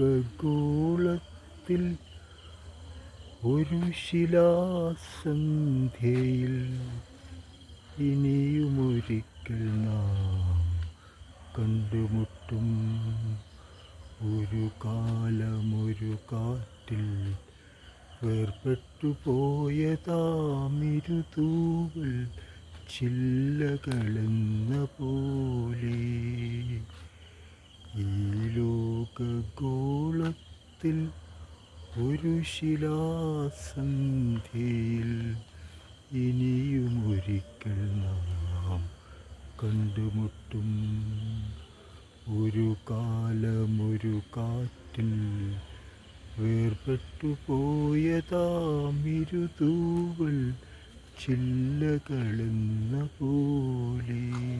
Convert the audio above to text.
ലോകഗോളത്തിൽ ഒരു ശിലാസന്ധ്യയിൽ ഇനിയുമൊരിക്കൽ നാം കണ്ടുമുട്ടും. ഒരു കാലമൊരു കാറ്റിൽ വേർപെട്ടു പോയതാമിരുതൂവൽ ചില്ലകളെന്ന പോലെ. ലോകഗോളത്തിൽ ഒരു ശിലാസന്ധിയിൽ ഇനിയും ഒരിക്കൽ നാം കണ്ടുമുട്ടും. ഒരു കാലമൊരു കാറ്റിൽ വേർപെട്ടു പോയതാമിരുതൂവൽ ചില്ലകളെന്ന പോലെ.